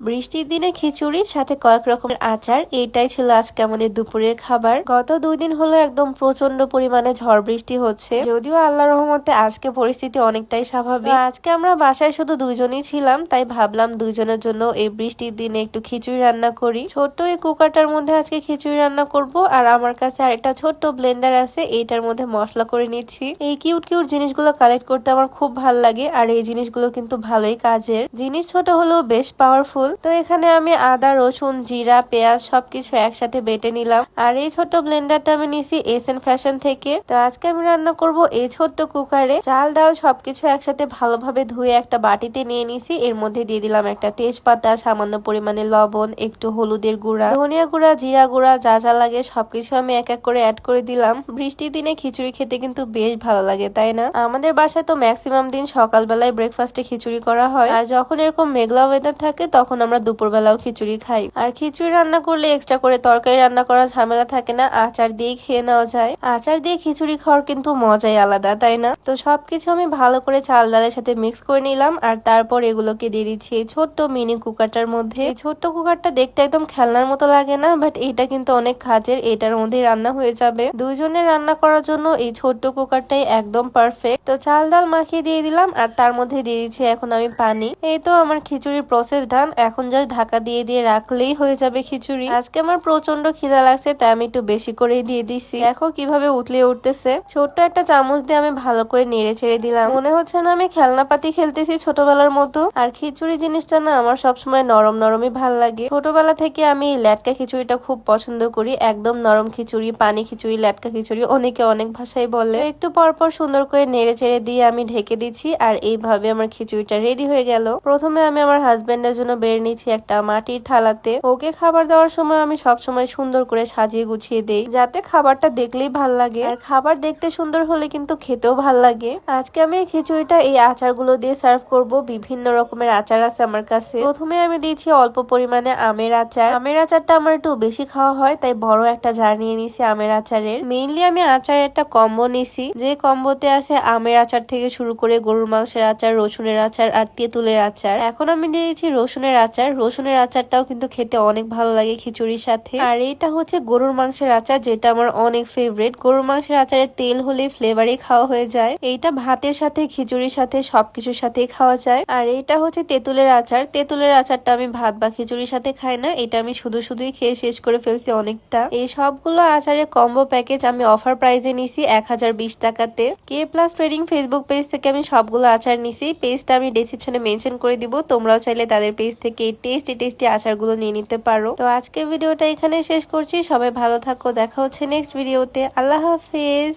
বৃষ্টির দিনে খিচুড়ি, সাথে কয়েক রকমের আচার, এইটাই ছিল আজকে আমাদের দুপুরের খাবার। গত দুই দিন হলো একদম প্রচণ্ড পরিমাণে ঝড় বৃষ্টি হচ্ছে। যদিও আল্লাহ রহমতে আজকে পরিস্থিতি অনেকটাই স্বাভাবিক। আজকে আমরা বাসায় শুধু দুইজনই ছিলাম, তাই ভাবলাম দুইজনের জন্য এই বৃষ্টির দিনে একটু খিচুড়ি রান্না করি। ছোট্ট এই কুকারটার মধ্যে আজকে খিচুড়ি রান্না করব, আর আমার কাছে আরেকটা ছোট্ট ব্লেন্ডার আছে, এইটার মধ্যে মশলা করে নিচ্ছি। এই কিউট কিউট জিনিসগুলো কালেক্ট করতে আমার খুব ভালো লাগে, আর এই জিনিসগুলো কিন্তু ভালোই কাজের। জিনিস ছোট হলেও বেশ পাওয়ারফুল তো এখানে আমি আদা, রসুন, জিরা, পেঁয়াজ সবকিছু একসাথে বেটে নিলাম। আর এই ছোট ব্লেন্ডারটা আমি নিছি এস এন ফ্যাশন থেকে। তো আজকে আমি রান্না করব এই ছোট্ট কুকারে। চাল, ডাল সবকিছু একসাথে ভালোভাবে ধুয়ে একটা বাটিতে নিয়ে নিছি। এর মধ্যে দিয়ে দিলাম একটা তেজপাতা, সামান্য পরিমাণে লবণ, একটু হলুদের গুঁড়া, ধনিয়া গুঁড়া, জিরা গুঁড়া, যা যা লাগে সবকিছু আমি এক এক করে অ্যাড করে দিলাম। বৃষ্টির দিনে খিচুড়ি খেতে কিন্তু বেশ ভালো লাগে, তাই না? আমাদের বাসায় তো ম্যাক্সিমাম দিন সকালবেলায় ব্রেকফাস্টে খিচুড়ি করা হয়। আর যখন এরকম মেঘলা ওয়েদার থাকে, তখন আমরা দুপুরবেলাও খিচুড়ি খাই। আর খিচুড়ি রান্না করলে এক্সট্রা করে তরকারি রান্না করার ঝামেলা থাকে না, আচার দিয়ে খেয়ে নেওয়া যায়। আচার দিয়ে খিচুড়ি খাওয়ার কিন্তু মজাই আলাদা, তাই না? তো সবকিছু আমি ভালো করে চাল ডালের সাথে মিক্স করে নিলাম, আর তারপর এগুলোকে দিয়ে দিচ্ছি এই ছোট্ট মিনি কুকারটার মধ্যে। এই ছোট্ট কুকারটা দেখতে একদম খেলনার মতো লাগে না বাট এটা কিন্তু অনেক কাজের, এটার মধ্যেই রান্না হয়ে যাবে। দুইজনের রান্না করার জন্য এই ছোট্ট কুকারটাই একদম পারফেক্ট তো চাল ডাল মাখিয়ে দিয়ে দিলাম, আর তার মধ্যে দিয়ে দিচ্ছি এখন আমি পানি। এই তো আমার খিচুড়ির প্রসেস ডান এখন জাস্ট ঢাকা দিয়ে দিয়ে রাখলেই হয়ে যাবে খিচুড়ি। আজকে আমার প্রচণ্ড খিদা লাগছে, তাই আমি একটু বেশি করেই দিয়ে দিচ্ছি দেখো কীভাবে উতলে উঠতেছে। ছোট্ট একটা চামচ দিয়ে আমি ভালো করে নেড়ে ছেড়ে দিলাম। মনে হচ্ছে না আমি খেলনাপাতি খেলতেছি ছোটবেলার মতো। আর খিচুড়ি জিনিসটা না আমার সবসময় নরম নরমই ভালো লাগে। ছোটবেলা থেকে আমি ল্যাটকা খিচুড়িটা খুব পছন্দ করি। একদম নরম খিচুড়ি, পানি খিচুড়ি, ল্যাটকা খিচুড়ি অনেকে অনেক ভাষায় বলে। একটু পরপর সুন্দর করে নেড়ে চেড়ে দিয়ে আমি ঢেকে দিচ্ছি, আর এইভাবে আমার খিচুড়িটা রেডি হয়ে গেল। প্রথমে আমি আমার হাজবেন্ডের জন্য বের নিচ্ছি একটা মাটির থালাতে। ওকে খাবার দেওয়ার সময় আমি সব সময় সুন্দর করে সাজিয়ে গুছিয়ে দেই, যাতে খাবারটা দেখলেই ভালো লাগে। আর খাবার দেখতে সুন্দর হলে কিন্তু খেতেও ভালো লাগে। আজকে আমি খিচুড়িটা এই আচারগুলো দিয়ে সার্ভ করব। বিভিন্ন রকমের আচার আছে আমার কাছে। প্রথমে আমি দিয়েছি অল্প পরিমাণে আমের আচার। আমের আচারটা আমার একটু বেশি খাওয়া হয়, তাই বড় একটা জার নিয়ে নিছি আমের আচারের। মেইনলি আমি আচারের একটা কম্বো নিছি যে কম্বোতে আছে আমের আচার থেকে শুরু করে গরুর মাংসের আচার, রসুনের আচার আর তেঁতুলের আচার। এখন আমি দিয়েছি রসুনের আচার রসুনের আচারটাও কিন্তু খেতে অনেক ভালো লাগে খিচুড়ির সাথে। আর এটা হচ্ছে গরুর মাংসের আচার, যেটা আমার অনেক ফেভারিট গরুর মাংসের আচারের তেল হলে ফ্লেভারই খাওয়া হয়ে যায়। এইটা ভাতের সাথে, খিচুড়ির সাথে, সবকিছুর সাথেই খাওয়া যায়। আর এটা হচ্ছে তেঁতুলের আচার। তেঁতুলের আচারটা আমি ভাত বা খিচুড়ির সাথে খাই না। এটা আমি শুধু শুধুই খেয়ে শেষ করে ফেলছি অনেকটা। এই সবগুলো আচারের কম্বো প্যাকেজ আমি অফার প্রাইজে নিছি এক হাজার বিশ টাকাতে। K plus trading Facebook page থেকে আমি সবগুলো আচার নিছি। পেজটা আমি ডিসক্রিপশনে মেনশন করে দিব। তোমরাও চাইলে তাদের পেজ থেকে এই টেস্টি টেস্টি আচারগুলো নিয়ে নিতে পারো। তো আজকের ভিডিওটা এখানে শেষ করছি। সবাই ভালো থাকো। দেখা হচ্ছে নেক্সট ভিডিওতে আল্লাহ হাফেজ।